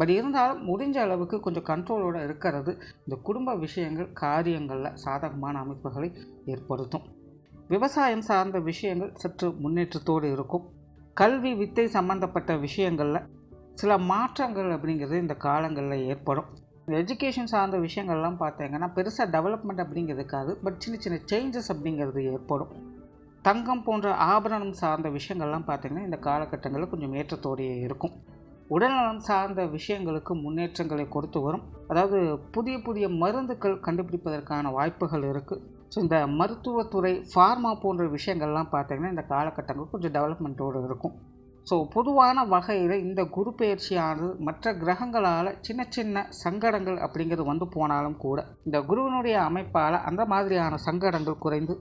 But இருந்தாலும் முடிஞ்ச அளவுக்கு கொஞ்சம் கண்ட்ரோலோடு இருக்கிறது இந்த குடும்ப விஷயங்கள் காரியங்களில் சாதகமான அமைப்புகளை ஏற்படுத்தும். விவசாயம் சார்ந்த விஷயங்கள் சற்று முன்னேற்றத்தோடு இருக்கும். கல்வி வித்தை சம்பந்தப்பட்ட விஷயங்களில் சில மாற்றங்கள் அப்படிங்கிறது இந்த காலங்களில் ஏற்படும். எஜுகேஷன் சார்ந்த விஷயங்கள்லாம் பார்த்தீங்கன்னா பெருசாக டெவலப்மெண்ட் அப்படிங்கிறது இருக்காது. பட் சின்ன சின்ன சேஞ்சஸ் அப்படிங்கிறது ஏற்படும். தங்கம் போன்ற ஆபரணம் சார்ந்த விஷயங்கள்லாம் பார்த்திங்கன்னா இந்த காலகட்டங்களில் கொஞ்சம் ஏற்றத்தோடையே இருக்கும். உடல்நலம் சார்ந்த விஷயங்களுக்கு முன்னேற்றங்களை கொடுத்து வரும். அதாவது புதிய புதிய மருந்துகள் கண்டுபிடிப்பதற்கான வாய்ப்புகள் இருக்குது ஸோ இந்த மருத்துவத்துறை ஃபார்மா போன்ற விஷயங்கள்லாம் பார்த்திங்கன்னா இந்த காலகட்டங்கள் கொஞ்சம் டெவலப்மெண்ட்டோடு இருக்கும். ஸோ பொதுவான வகையில் இந்த குரு பயிற்சியானது மற்ற கிரகங்களால் சின்ன சின்ன சங்கடங்கள் அப்படிங்கிறது வந்து போனாலும் கூட இந்த குருவினுடைய அமைப்பால் அந்த மாதிரியான சங்கடங்கள் குறைந்து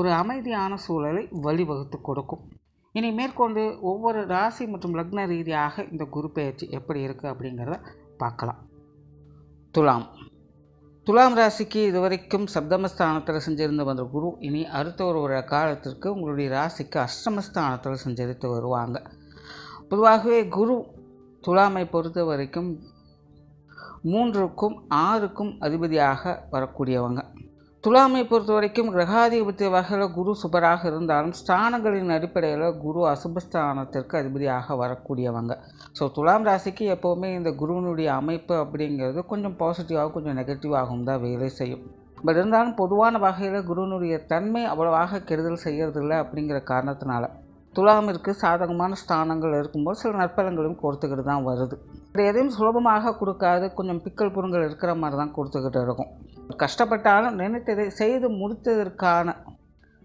ஒரு அமைதியான சூழலை வழிவகுத்து கொடுக்கும். இனி மேற்கொண்டு ஒவ்வொரு ராசி மற்றும் லக்ன ரீதியாக இந்த குரு பெயர்ச்சி எப்படி இருக்குது அப்படிங்கிறத பார்க்கலாம். துலாம். துலாம் ராசிக்கு இதுவரைக்கும் சப்தமஸ்தானத்தில் செஞ்சிருந்து வந்த குரு இனி அடுத்த ஒரு ஒரு காலத்திற்கு உங்களுடைய ராசிக்கு அஷ்டமஸ்தானத்தில் செஞ்சரித்து வருவாங்க. பொதுவாகவே குரு துலாமை பொறுத்த வரைக்கும் மூன்றுக்கும் ஆறுக்கும் அதிபதியாக வரக்கூடியவங்க. துலாமை பொறுத்த வரைக்கும் கிரகாதிபத்திய வகையில் குரு சுபராக இருந்தாலும் ஸ்தானங்களின் அடிப்படையில் குரு அசுபஸ்தானத்திற்கு அதிபதியாக வரக்கூடியவங்க. ஸோ துலாம் ராசிக்கு எப்போவுமே இந்த குருவினுடைய அமைப்பு அப்படிங்கிறது கொஞ்சம் பாசிட்டிவாகவும் கொஞ்சம் நெகட்டிவாகவும் தான் வேலை செய்யும். பட் இருந்தாலும் பொதுவான வகையில் குருவினுடைய தன்மை அவ்வளவாக கெடுதல் செய்கிறதில்ல அப்படிங்கிற காரணத்தினால துலாமிற்கு சாதகமான ஸ்தானங்கள் இருக்கும்போது சில நற்பலங்களும் கொடுத்துக்கிட்டு தான் வருது. எதையும் சுலபமாக கொடுக்காது கொஞ்சம் பிக்கல் புறங்கள் இருக்கிற மாதிரி தான் கொடுத்துக்கிட்டு இருக்கும். கஷ்டப்பட்டாலும் நினைத்ததை செய்து முடித்ததற்கான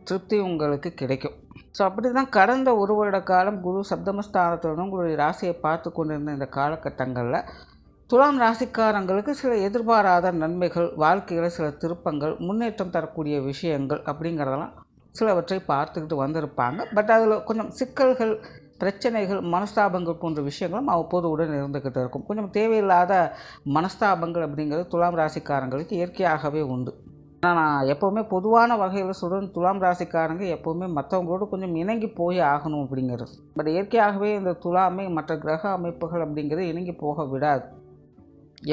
திருப்தி உங்களுக்கு கிடைக்கும். ஸோ அப்படி தான் கடந்த ஒரு வருட காலம் குரு சப்தமஸ்தானத்துடன் உங்களுடைய ராசியை பார்த்து கொண்டிருந்த இந்த காலகட்டங்களில் துலாம் ராசிக்காரங்களுக்கு சில எதிர்பாராத நன்மைகள் வாழ்க்கையில் சில திருப்பங்கள் முன்னேற்றம் தரக்கூடிய விஷயங்கள் அப்படிங்கிறதெல்லாம் சிலவற்றை பார்த்துக்கிட்டு வந்திருப்பாங்க. பட் அதில் கொஞ்சம் சிக்கல்கள் பிரச்சனைகள் மனஸ்தாபங்கள் போன்ற விஷயங்களும் அவ்வப்போது உடன் இருந்துக்கிட்டு இருக்கும். கொஞ்சம் தேவையில்லாத மனஸ்தாபங்கள் அப்படிங்கிறது துலாம் ராசிக்காரங்களுக்கு இயற்கையாகவே உண்டு. ஆனால் நான் எப்போவுமே பொதுவான வகையில் சொல்கிறேன் துலாம் ராசிக்காரங்க எப்போவுமே மற்றவங்களோட கொஞ்சம் இணங்கி போய் ஆகணும் அப்படிங்கிறது. பட் இயற்கையாகவே இந்த துலாமை மற்ற கிரக அமைப்புகள் அப்படிங்கிறது இணங்கி போக விடாது.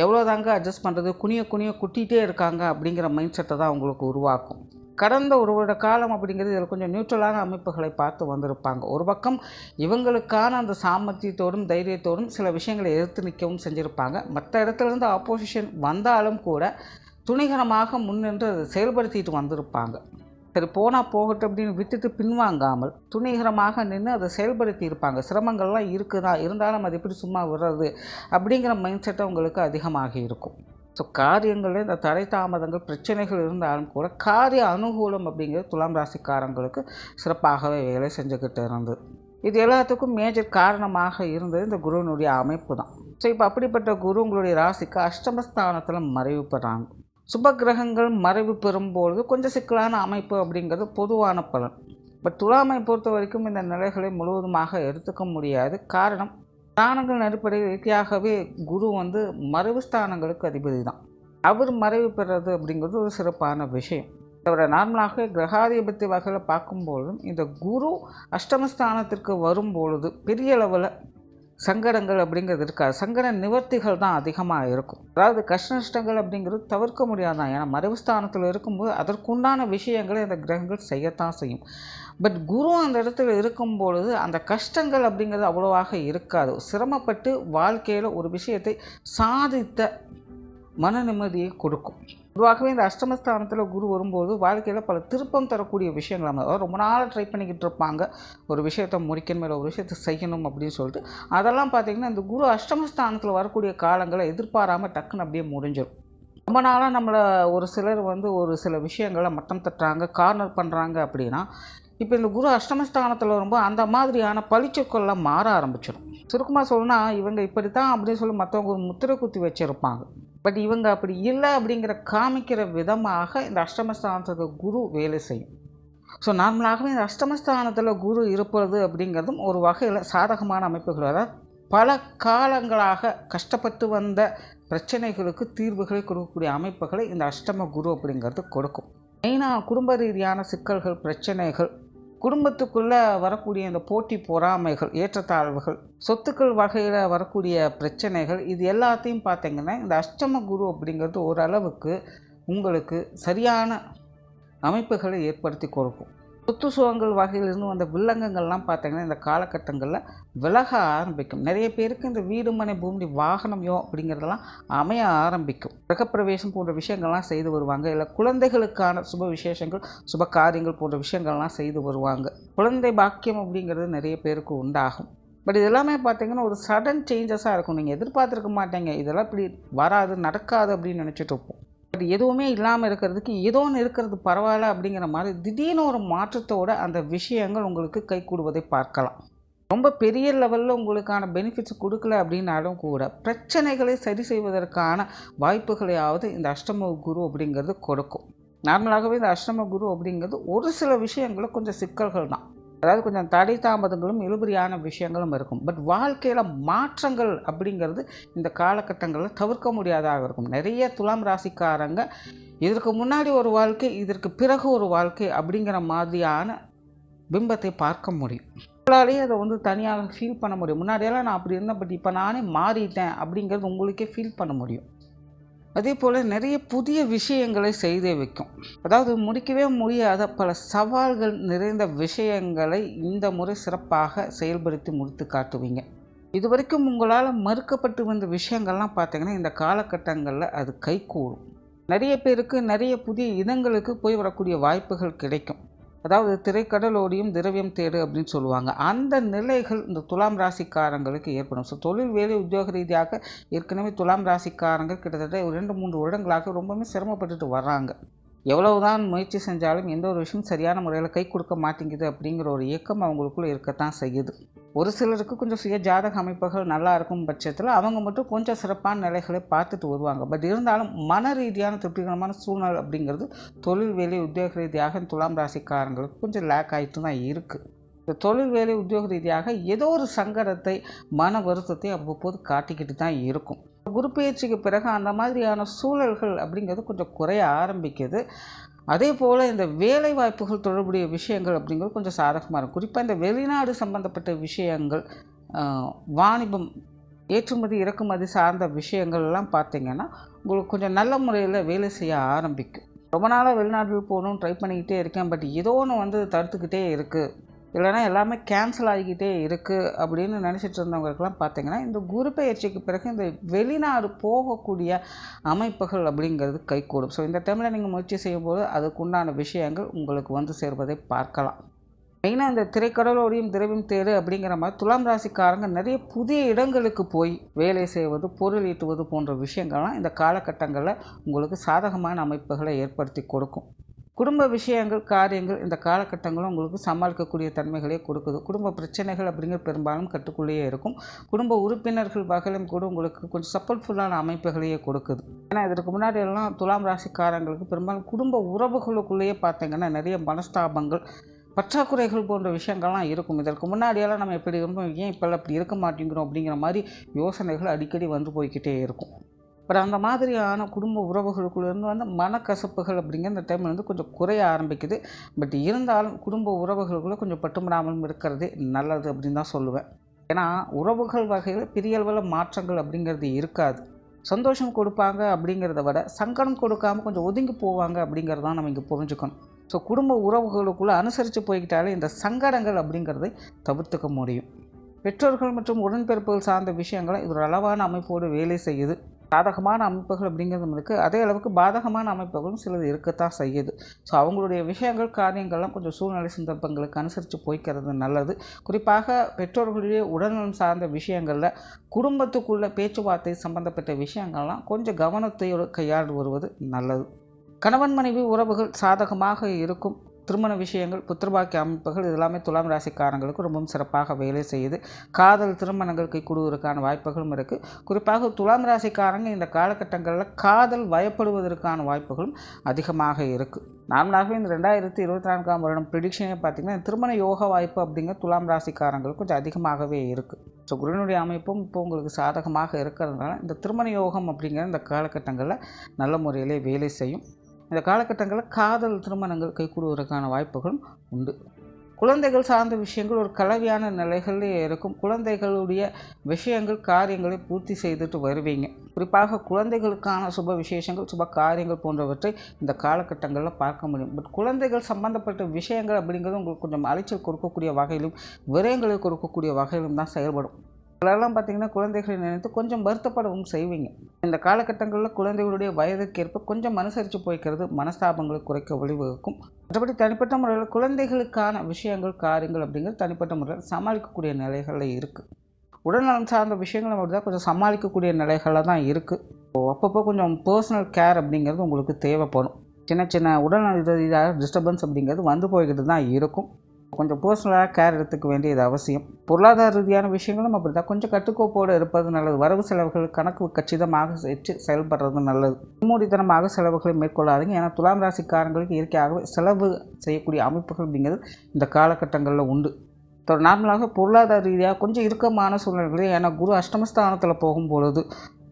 எவ்வளோ தாங்க அட்ஜஸ்ட் பண்ணுறது குனிய குனிய குட்டிகிட்டே இருக்காங்க அப்படிங்கிற மைண்ட் செட்டை தான் அவங்களுக்கு உருவாக்கும். கடந்த ஒரு வருட காலம் அப்படிங்கிறது இதில் கொஞ்சம் நியூட்ரலான அமைப்புகளை பார்த்து வந்திருப்பாங்க. ஒரு பக்கம் இவங்களுக்கான அந்த சாமர்த்தியத்தோடும் தைரியத்தோடும் சில விஷயங்களை எதிர்த்து நிற்கவும் செஞ்சுருப்பாங்க. மற்ற இடத்துலேருந்து ஆப்போசிஷன் வந்தாலும் கூட துணிகரமாக முன்னின்று அதை செயல்படுத்திட்டு வந்திருப்பாங்க. சரி போனால் போகட்டும் அப்படின்னு விட்டுட்டு பின்வாங்காமல் துணிகரமாக நின்று அதை செயல்படுத்தி இருப்பாங்க சிரமங்கள்லாம் இருக்குதா? இருந்தாலும் அது எப்படி சும்மா விடுறது அப்படிங்கிற மைண்ட் செட்டை உங்களுக்கு அதிகமாக இருக்கும். ஸோ காரியங்களில் இந்த தடை தாமதங்கள் பிரச்சனைகள் இருந்தாலும் கூட காரிய அனுகூலம் அப்படிங்கிறது துலாம் ராசிக்காரங்களுக்கு சிறப்பாகவே வேலை செஞ்சுக்கிட்டு இருந்தது இது எல்லாத்துக்கும் மேஜர் காரணமாக இருந்தது இந்த குருவினுடைய அமைப்பு தான். ஸோ இப்போ அப்படிப்பட்ட குரு உங்களுடைய ராசிக்கு அஷ்டமஸ்தானத்தில் மறைவு பெறாங்க. சுப கிரகங்கள் மறைவு பெறும்பொழுது கொஞ்சம் சிக்கலான அமைப்பு அப்படிங்கிறது பொதுவான பலன். பட் துலாமை பொறுத்த வரைக்கும் இந்த நிலைகளை முழுவதுமாக எடுத்துக்க முடியாது. காரணம் ஸ்தானங்கள் அடிப்படையில் குரு வந்து மறைவு ஸ்தானங்களுக்கு அதிபதி தான். அவர் மறைவு பெறது அப்படிங்கிறது ஒரு சிறப்பான விஷயம். தவிர நார்மலாக கிரகாதிபத்தி வகையில் பார்க்கும்பொழுதும் இந்த குரு அஷ்டமஸ்தானத்திற்கு வரும்பொழுது பெரிய அளவில் சங்கடங்கள் அப்படிங்கிறது இருக்காது. சங்கட நிவர்த்திகள் தான் அதிகமாக இருக்கும். அதாவது கஷ்ட நஷ்டங்கள் அப்படிங்கிறது தவிர்க்க முடியாதான் ஏன்னா மறைவுஸ்தானத்தில் இருக்கும்போது அதற்குண்டான விஷயங்களை அந்த கிரகங்கள் செய்யத்தான் செய்யும். பட் குரு அந்த இடத்துல இருக்கும் பொழுது அந்த கஷ்டங்கள் அப்படிங்கிறது அவ்வளோவாக இருக்காது. சிரமப்பட்டு வாழ்க்கையில் ஒரு விஷயத்தை சாதித்த மன நிம்மதியை கொடுக்கும். பொதுவாகவே இந்த அஷ்டமஸ்தானத்தில் குரு வரும்போது வாழ்க்கையில் பல திருப்பம் தரக்கூடிய விஷயங்கள் நம்ம ரொம்ப நாளாக ட்ரை பண்ணிக்கிட்டு இருப்பாங்க. ஒரு விஷயத்தை முடிக்கணும் இல்லை ஒரு விஷயத்தை செய்யணும் அப்படின்னு சொல்லிட்டு. அதெல்லாம் பார்த்திங்கன்னா இந்த குரு அஷ்டமஸ்தானத்தில் வரக்கூடிய காலங்களை எதிர்பாராமல் டக்குன்னு அப்படியே முடிஞ்சிடும் ரொம்ப நாளாக நம்மளை ஒரு சிலர் வந்து ஒரு சில விஷயங்களை மட்டம் தட்டுறாங்க கார்னர் பண்ணுறாங்க அப்படின்னா இப்போ இந்த குரு அஷ்டமஸ்தானத்தில் வரும்போது அந்த மாதிரியான பளிச்சொற்கள்லாம் மாற ஆரம்பிச்சிடும் சுருக்கமாக சொல்லணும்னா இவங்க இப்படி தான் அப்படின்னு சொல்லி மற்றவங்க ஒரு முத்திரை குத்தி வச்சுருப்பாங்க. பட் இவங்க அப்படி இல்லை அப்படிங்கிற காமிக்கிற விதமாக இந்த அஷ்டமஸ்தானத்துக்கு குரு வேலை செய்யும். ஸோ நார்மலாகவே இந்த அஷ்டமஸ்தானத்தில் குரு இருப்பது அப்படிங்கிறதும் ஒரு வகையில் சாதகமான அமைப்புகள். அதாவது பல காலங்களாக கஷ்டப்பட்டு வந்த பிரச்சனைகளுக்கு தீர்வுகளை கொடுக்கக்கூடிய அமைப்புகளை இந்த அஷ்டம குரு அப்படிங்கிறது கொடுக்கும். மெயினாக குடும்ப ரீதியான சிக்கல்கள் பிரச்சனைகள் குடும்பத்துக்குள்ளே வரக்கூடிய இந்த போட்டி பொறாமைகள் ஏற்றத்தாழ்வுகள் சொத்துக்கள் வகையில் வரக்கூடிய பிரச்சனைகள் இது எல்லாத்தையும் பார்த்தீங்கன்னா இந்த அஷ்டம குரு அப்படிங்கிறது ஓரளவுக்கு உங்களுக்கு சரியான அமைப்புகளை ஏற்படுத்தி கொடுக்கும். சொத்து சுகங்கள் வகையிலிருந்து வந்த வில்லங்கங்கள்லாம் பார்த்தீங்கன்னா இந்த காலகட்டங்களில் விலக ஆரம்பிக்கும். நிறைய பேருக்கு இந்த வீடு மனை பூமி வாகனம் யோ அப்படிங்கிறதெல்லாம் அமைய ஆரம்பிக்கும். கிரகப்பிரவேசம் போன்ற விஷயங்கள்லாம் செய்து வருவாங்க. இல்லை குழந்தைகளுக்கான சுப விசேஷங்கள் சுப காரியங்கள் போன்ற விஷயங்கள்லாம் செய்து வருவாங்க. குழந்தை பாக்கியம் அப்படிங்கிறது நிறைய பேருக்கு உண்டாகும். பட் இதெல்லாமே பார்த்தீங்கன்னா ஒரு சடன் சேஞ்சஸாக இருக்கும். நீங்கள் எதிர்பார்த்துருக்க மாட்டீங்க. இதெல்லாம் இப்படி வராது நடக்காது அப்படின்னு நினச்சிட்டு இருப்போம். பட் எதுவுமே இல்லாமல் இருக்கிறதுக்கு ஏதோ ஒன்று இருக்கிறது பரவாயில்ல அப்படிங்கிற மாதிரி திடீர்னு ஒரு மாற்றத்தோட அந்த விஷயங்கள் உங்களுக்கு கை கூடுவதை பார்க்கலாம். ரொம்ப பெரிய லெவலில் உங்களுக்கான பெனிஃபிட்ஸ் கொடுக்கல அப்படின்னாலும் கூட பிரச்சனைகளை சரி செய்வதற்கான வாய்ப்புகளையாவது இந்த அஷ்டம குரு அப்படிங்கிறது கொடுக்கும். நார்மலாகவே இந்த அஷ்டம குரு அப்படிங்கிறது ஒரு சில விஷயங்களில் கொஞ்சம் சிக்கல்கள் தான் அதாவது கொஞ்சம் தடை தாமதங்களும் இழுபறியான விஷயங்களும் இருக்கும். பட் வாழ்க்கையில் மாற்றங்கள் அப்படிங்கிறது இந்த காலகட்டங்களில் தவிர்க்க முடியாதாக இருக்கும். நிறைய துலாம் ராசிக்காரங்க இதற்கு முன்னாடி ஒரு வாழ்க்கை இதற்கு பிறகு ஒரு வாழ்க்கை அப்படிங்கிற மாதிரியான பிம்பத்தை பார்க்க முடியும். உங்களாலேயே அதை வந்து தனியாக ஃபீல் பண்ண முடியும். முன்னாடியெல்லாம் நான் அப்படி இருந்தேன் பட் இப்போ நானே மாறிட்டேன் அப்படிங்கிறது உங்களுக்கே ஃபீல் பண்ண முடியும். அதே போல் நிறைய புதிய விஷயங்களை செய்தே வைக்கும். அதாவது முடிக்கவே முடியாத பல சவால்கள் நிறைந்த விஷயங்களை இந்த முறை சிறப்பாக செயல்படுத்தி முடித்து காட்டுவீங்க. இது வரைக்கும் உங்களால் மறுக்கப்பட்டு வந்த விஷயங்கள்லாம் பார்த்தீங்கன்னா இந்த காலகட்டங்களில் அது கைகூடும். நிறைய பேருக்கு நிறைய புதிய இடங்களுக்கு போய் வரக்கூடிய வாய்ப்புகள் கிடைக்கும். அதாவது திரைக்கடலோடியும் திரவியம் தேடு அப்படின்னு சொல்லுவாங்க. அந்த நிலைகள் இந்த துலாம் ராசிக்காரங்களுக்கு ஏற்படும். ஸோ தொழில் வேலை உத்தியோக ரீதியாக ஏற்கனவே துலாம் ராசிக்காரங்க கிட்டத்தட்ட ஒரு ரெண்டு மூன்று வருடங்களாக ரொம்பவுமே சிரமப்பட்டுட்டு வர்றாங்க. எவ்வளவுதான் முயற்சி செஞ்சாலும் எந்த ஒரு விஷயம் சரியான முறையில் கை கொடுக்க மாட்டேங்குது அப்படிங்கிற ஒரு இயக்கம் அவங்களுக்குள்ளே இருக்கத்தான் செய்யுது. ஒரு சிலருக்கு கொஞ்சம் சுய ஜாதக அமைப்புகள் நல்லா இருக்கும் பட்சத்தில் அவங்க மட்டும் கொஞ்சம் சிறப்பான நிலைகளை பார்த்துட்டு வருவாங்க. பட் இருந்தாலும் மன ரீதியான திருப்திகரமான சூழ்நிலை அப்படிங்கிறது தொழில் வேலை உத்தியோக ரீதியாக துலாம் ராசிக்காரங்களுக்கு கொஞ்சம் லேக் ஆகிட்டு தான் இருக்குது இந்த தொழில் வேலை உத்தியோக ரீதியாக ஏதோ ஒரு சங்கடத்தை மன வருத்தத்தை அவ்வப்போது காட்டிக்கிட்டு தான் இருக்கும். குரு பயிற்சிக்கு பிறகு அந்த மாதிரியான சூழல்கள் அப்படிங்கிறது கொஞ்சம் குறைய ஆரம்பிக்குது. அதே போல் இந்த வேலை வாய்ப்புகள் தொடர்புடைய விஷயங்கள் அப்படிங்கிறது கொஞ்சம் சாதகமாக இருக்கும். குறிப்பாக இந்த வெளிநாடு சம்பந்தப்பட்ட விஷயங்கள் வாணிபம் ஏற்றுமதி இறக்குமதி சார்ந்த விஷயங்கள்லாம் பார்த்தீங்கன்னா உங்களுக்கு கொஞ்சம் நல்ல முறையில் வேலை செய்ய ஆரம்பிக்கும். ரொம்ப நாளாக வெளிநாட்டில் போகணும்னு ட்ரை பண்ணிக்கிட்டே இருக்கேன். பட் ஏதோ ஒன்று வந்து தடுத்துக்கிட்டே இருக்குது இல்லைன்னா எல்லாமே கேன்சல் ஆகிக்கிட்டே இருக்குது அப்படின்னு நினச்சிட்டு இருந்தவங்களுக்கெல்லாம் பார்த்தீங்கன்னா இந்த குரு பயிற்சிக்கு பிறகு இந்த வெளிநாடு போகக்கூடிய அமைப்புகள் அப்படிங்கிறது கைகூடும். ஸோ இந்த டைமில் நீங்கள் முயற்சி செய்யும்போது அதுக்குண்டான விஷயங்கள் உங்களுக்கு வந்து சேர்வதை பார்க்கலாம். மெயினாக இந்த திரைக்கடலோடையும் திரவியம் தேடு அப்படிங்கிற மாதிரி துலாம் ராசிக்காரங்க நிறைய புதிய இடங்களுக்கு போய் வேலை செய்வது பொருள் ஈட்டுவது போன்ற விஷயங்கள்லாம் இந்த காலகட்டங்களில் உங்களுக்கு சாதகமான அமைப்புகளை ஏற்படுத்தி கொடுக்கும். குடும்ப விஷயங்கள் காரியங்கள் இந்த காலகட்டங்களும் உங்களுக்கு சமாளிக்கக்கூடிய தன்மைகளே கொடுக்குது. குடும்ப பிரச்சனைகள் அப்படிங்கிற பெரும்பாலும் கட்டுக்குள்ளேயே இருக்கும். குடும்ப உறுப்பினர்கள் வகையிலும் கூட உங்களுக்கு கொஞ்சம் சப்போர்ட்ஃபுல்லான அமைப்புகளையே கொடுக்குது. ஏன்னா இதற்கு முன்னாடி எல்லாம் துலாம் ராசிக்காரங்களுக்கு பெரும்பாலும் குடும்ப உறவுகளுக்குள்ளேயே பார்த்தீங்கன்னா நிறைய மனஸ்தாபங்கள் பற்றாக்குறைகள் போன்ற விஷயங்கள்லாம் இருக்கும். இதற்கு முன்னாடியெல்லாம் நம்ம எப்படி இருந்தோம் ஏன் இப்போல்லாம் இப்படி இருக்க மாட்டேங்கிறோம் அப்படிங்கிற மாதிரி யோசனைகள் அடிக்கடி வந்து போய்கிட்டே இருக்கும். பட் அந்த மாதிரியான குடும்ப உறவுகளுக்குள்ளேருந்து வந்து மனக்கசப்புகள் அப்படிங்கிற இந்த டைமில் வந்து கொஞ்சம் குறைய ஆரம்பிக்குது. பட் இருந்தாலும் குடும்ப உறவுகளுக்குள்ளே கொஞ்சம் பட்டுமிடாமலும் இருக்கிறதே நல்லது அப்படின்னு தான் சொல்லுவேன். ஏன்னா உறவுகள் வகையில் பிரியல்வில் மாற்றங்கள் அப்படிங்கிறது இருக்காது. சந்தோஷம் கொடுப்பாங்க அப்படிங்கிறத விட சங்கடம் கொடுக்காம கொஞ்சம் ஒதுங்கி போவாங்க அப்படிங்கிறதான் நம்ம இங்கே புரிஞ்சுக்கணும். ஸோ குடும்ப உறவுகளுக்குள்ளே அனுசரித்து போய்கிட்டாலே இந்த சங்கடங்கள் அப்படிங்கிறதை தவிர்த்துக்க முடியும். பெற்றோர்கள் மற்றும் உடன்பிறப்புகள் சார்ந்த விஷயங்களை இது ஒரு அளவான அமைப்போடு வேலை செய்யுது. சாதகமான அமைப்புகள் அப்படிங்கிறது இருக்குது அதே அளவுக்கு பாதகமான அமைப்புகளும் சிலது இருக்கத்தான் செய்யுது. ஸோ அவங்களுடைய விஷயங்கள் காரியங்கள்லாம் கொஞ்சம் சூழ்நிலை சந்தர்ப்பங்களுக்கு அனுசரித்து போய்க்கிறது நல்லது. குறிப்பாக பெற்றோர்களுடைய உடல்நலம் சார்ந்த விஷயங்களில் குடும்பத்துக்குள்ள பேச்சுவார்த்தை சம்பந்தப்பட்ட விஷயங்கள்லாம் கொஞ்சம் கவனத்தையோடு கையாண்டு வருவது நல்லது. கணவன் மனைவி உறவுகள் சாதகமாக இருக்கும். திருமண விஷயங்கள் புத்திரபாக்கிய அமைப்புகள் இதெல்லாமே துலாம் ராசிக்காரங்களுக்கு ரொம்பவும் சிறப்பாக வேலை செய்யுது. காதல் திருமணங்கள் கைகூடுவதற்கான வாய்ப்புகளும் இருக்குது குறிப்பாக துலாம் ராசிக்காரங்க இந்த காலகட்டங்களில் காதல் வயப்படுவதற்கான வாய்ப்புகளும் அதிகமாக இருக்குது நார்மலாகவே இந்த ரெண்டாயிரத்தி இருபத்தி நான்காம் வருடம் ப்ரிடிக்ஷனே பார்த்திங்கன்னா திருமண யோக வாய்ப்பு அப்படிங்கிற துலாம் ராசிக்காரங்களுக்கு கொஞ்சம் அதிகமாகவே இருக்குது ஸோ குருனுடைய அமைப்பும் இப்போ உங்களுக்கு சாதகமாக இருக்கிறதுனால இந்த திருமண யோகம் அப்படிங்கிற இந்த காலகட்டங்களில் நல்ல முறையிலே வேலை செய்யும். இந்த காலகட்டங்களில் காதல் திருமணங்கள் கைகூடுவதற்கான வாய்ப்புகளும் உண்டு. குழந்தைகள் சார்ந்த விஷயங்கள் ஒரு கலவையான நிலைகளிலே இருக்கும். குழந்தைகளுடைய விஷயங்கள் காரியங்களை பூர்த்தி செய்துட்டு வருவீங்க. குறிப்பாக குழந்தைகளுக்கான சுப விசேஷங்கள் சுப காரியங்கள் போன்றவற்றை இந்த காலகட்டங்களில் பார்க்க முடியும். பட் குழந்தைகள் சம்பந்தப்பட்ட விஷயங்கள் அப்படிங்கிறது உங்களுக்கு கொஞ்சம் அலைச்சல் கொடுக்கக்கூடிய வகையிலும் விரயங்களை கொடுக்கக்கூடிய வகையிலும் தான் செயல்படும். அதெல்லாம் பார்த்தீங்கன்னா குழந்தைகளை நினைத்து கொஞ்சம் வருத்தப்படவும் செய்வீங்க. இந்த காலகட்டங்களில் குழந்தைகளுடைய வயதுக்கேற்ப கொஞ்சம் அனுசரித்து போய்க்கிறது மனஸ்தாபங்களை குறைக்க வழிவகுக்கும். மற்றபடி தனிப்பட்ட முறையில் குழந்தைகளுக்கான விஷயங்கள் காரியங்கள் அப்படிங்கிறது தனிப்பட்ட முறையில் சமாளிக்கக்கூடிய நிலைகளில் இருக்குது உடல்நலம் சார்ந்த விஷயங்கள் நம்ம தான் கொஞ்சம் சமாளிக்கக்கூடிய நிலைகளில் தான் இருக்குது அப்பப்போ கொஞ்சம் பர்சனல் கேர் அப்படிங்கிறது உங்களுக்கு தேவைப்படும். சின்ன சின்ன உடல்நல இதாக டிஸ்டர்பன்ஸ் அப்படிங்கிறது வந்து போய்கிட்டு தான் இருக்கும். கொஞ்சம் பர்சனலாக கேர் எடுத்துக்க வேண்டியது அவசியம். பொருளாதார ரீதியான விஷயங்களும் அப்படி தான் கொஞ்சம் கட்டுக்கோப்போடு இருப்பது நல்லது. வரவு செலவுகள் கணக்கு கச்சிதமாக வச்சு செயல்படுறது நல்லது. மூடித்தனமாக செலவுகளை மேற்கொள்ளாதீங்க. ஏன்னா துலாம் ராசிக்காரங்களுக்கு இயற்கையாகவே செலவு செய்யக்கூடிய அமைப்புகள் அப்படிங்கிறது இந்த காலகட்டங்களில் உண்டு. நார்மலாக பொருளாதார ரீதியாக கொஞ்சம் இறுக்கமான சூழ்நிலைகள். ஏன்னா குரு அஷ்டமஸ்தானத்தில் போகும்பொழுது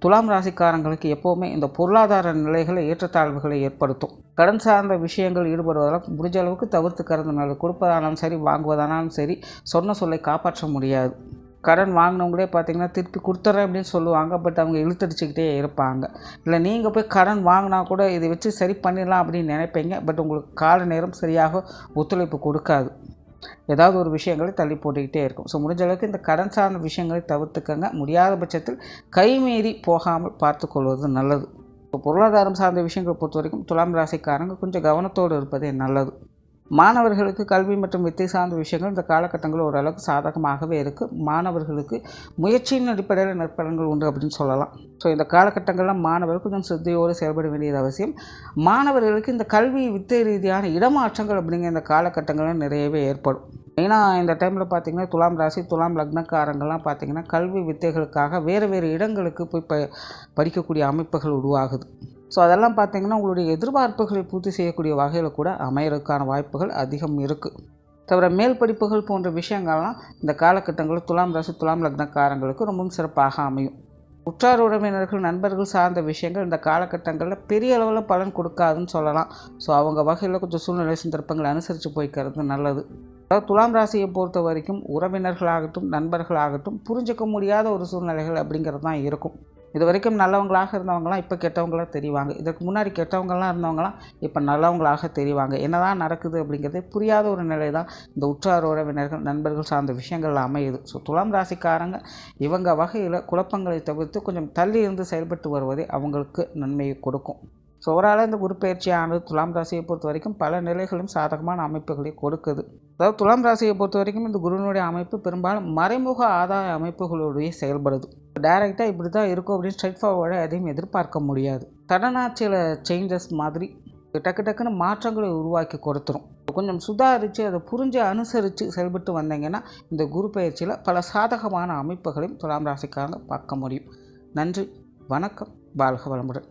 துலாம் ராசிக்காரங்களுக்கு எப்போவுமே இந்த பொருளாதார நிலைகளை ஏற்றத்தாழ்வுகளை ஏற்படுத்தும். கடன் சார்ந்த விஷயங்கள் ஈடுபடுவதால் முடிஞ்ச அளவுக்கு தவிர்த்து கருதுனாலும் கொடுப்பதானாலும் சரி வாங்குவதானாலும் சரி சொன்ன சொல்லை காப்பாற்ற முடியாது. கடன் வாங்கினவங்களே பார்த்தீங்கன்னா திருப்பி கொடுத்துட்றேன் அப்படின்னு சொல்லுவாங்க. பட் அவங்க இழுத்தடிச்சுக்கிட்டே இருப்பாங்க. இல்லை நீங்கள் போய் கடன் வாங்கினா கூட இதை வச்சு சரி பண்ணிடலாம் அப்படின்னு நினைப்பீங்க. பட் உங்களுக்கு கால நேரம் சரியாக ஒத்துழைப்பு கொடுக்காது. ஏதாவது ஒரு விஷயங்களை தள்ளி போட்டுக்கிட்டே இருக்கும். ஸோ முடிஞ்ச அளவுக்கு இந்த கடன் சார்ந்த விஷயங்களை தவிர்த்துக்கங்க. முடியாத பட்சத்தில் கைமீறி போகாமல் பார்த்துக்கொள்வது நல்லது. இப்போ பொருளாதாரம் சார்ந்த விஷயங்களை பொறுத்த வரைக்கும் துலாம் ராசிக்காரங்க கொஞ்சம் கவனத்தோடு இருப்பதே நல்லது. மாணவர்களுக்கு கல்வி மற்றும் வித்தை சார்ந்த விஷயங்கள் இந்த காலகட்டங்களில் ஓரளவுக்கு சாதகமாகவே இருக்குது மாணவர்களுக்கு முயற்சியின் அடிப்படையில் நற்பலன்கள் உண்டு அப்படின்னு சொல்லலாம். ஸோ இந்த காலகட்டங்களில் மாணவர்கள் கொஞ்சம் சுத்தியோடு செயல்பட வேண்டியது அவசியம். மாணவர்களுக்கு இந்த கல்வி வித்தை ரீதியான இடமாற்றங்கள் அப்படிங்கிற இந்த காலகட்டங்களில் நிறையவே ஏற்படும். மெயினாக இந்த டைமில் பார்த்திங்கன்னா துலாம் ராசி துலாம் லக்னக்காரங்கள்லாம் பார்த்திங்கன்னா கல்வி வித்தைகளுக்காக வேறு வேறு இடங்களுக்கு போய் ப படிக்கக்கூடிய அமைப்புகள் உருவாகுது. ஸோ அதெல்லாம் பார்த்திங்கன்னா உங்களுடைய எதிர்பார்ப்புகளை பூர்த்தி செய்யக்கூடிய வகையில் கூட அமையறதுக்கான வாய்ப்புகள் அதிகம் இருக்குது தவிர மேல் படிப்புகள் போன்ற விஷயங்கள்லாம் இந்த காலகட்டங்களில் துலாம் ராசி துலாம் லக்னக்காரங்களுக்கு ரொம்பவும் சிறப்பாக அமையும். உற்றார் உறவினர்கள் நண்பர்கள் சார்ந்த விஷயங்கள் இந்த காலகட்டங்களில் பெரிய அளவில் பலன் கொடுக்காதுன்னு சொல்லலாம். ஸோ அவங்க வகையில் கொஞ்சம் சூழ்நிலை சந்தர்ப்பங்களை அனுசரித்து போய்க்கிறது நல்லது. அதாவது துலாம் ராசியை பொறுத்த வரைக்கும் உறவினர்களாகட்டும் நண்பர்களாகட்டும் புரிஞ்சிக்க முடியாத ஒரு சூழ்நிலைகள் அப்படிங்கிறது தான் இருக்கும். இது வரைக்கும் நல்லவங்களாக இருந்தவங்களாம் இப்போ கெட்டவங்களாக தெரிவாங்க. இதற்கு முன்னாடி கெட்டவங்களாம் இருந்தவங்களாம் இப்போ நல்லவங்களாக தெரிவாங்க. என்னதான் நடக்குது அப்படிங்கிறது புரியாத ஒரு நிலை தான் இந்த உற்றார் உறவினர்கள் நண்பர்கள் சார்ந்த விஷயங்கள் அமையுது. ஸோ துலாம் ராசிக்காரங்க இவங்க வகையில் குழப்பங்களை தவிர்த்து கொஞ்சம் தள்ளி இருந்து செயல்பட்டு வருவதே அவங்களுக்கு நன்மையை கொடுக்கும். ஸோ ஓவரால் இந்த குரு பயிற்சியானது துலாம் ராசியை பொறுத்த வரைக்கும் பல நிலைகளும் சாதகமான அமைப்புகளை கொடுக்குது. அதாவது துலாம் ராசியை பொறுத்த வரைக்கும் இந்த குருவினுடைய அமைப்பு பெரும்பாலும் மறைமுக ஆதாய அமைப்புகளுடைய செயல்படுது. டைரெக்டாக இப்படி தான் இருக்கும் அப்படின்னு ஸ்ட்ரைட் ஃபார்வர்டாக எதையும் எதிர்பார்க்க முடியாது. சடனாக சில சேஞ்சஸ் மாதிரி டக்கு டக்குன்னு மாற்றங்களை உருவாக்கி கொடுத்துரும். கொஞ்சம் சுதாரித்து அதை புரிஞ்சு அனுசரித்து செயல்பட்டு வந்தீங்கன்னா இந்த குரு பயிற்சியில் பல சாதகமான அமைப்புகளையும் துலாம் ராசிக்காரங்க பார்க்க முடியும். நன்றி வணக்கம் பாலக வளமுடன்.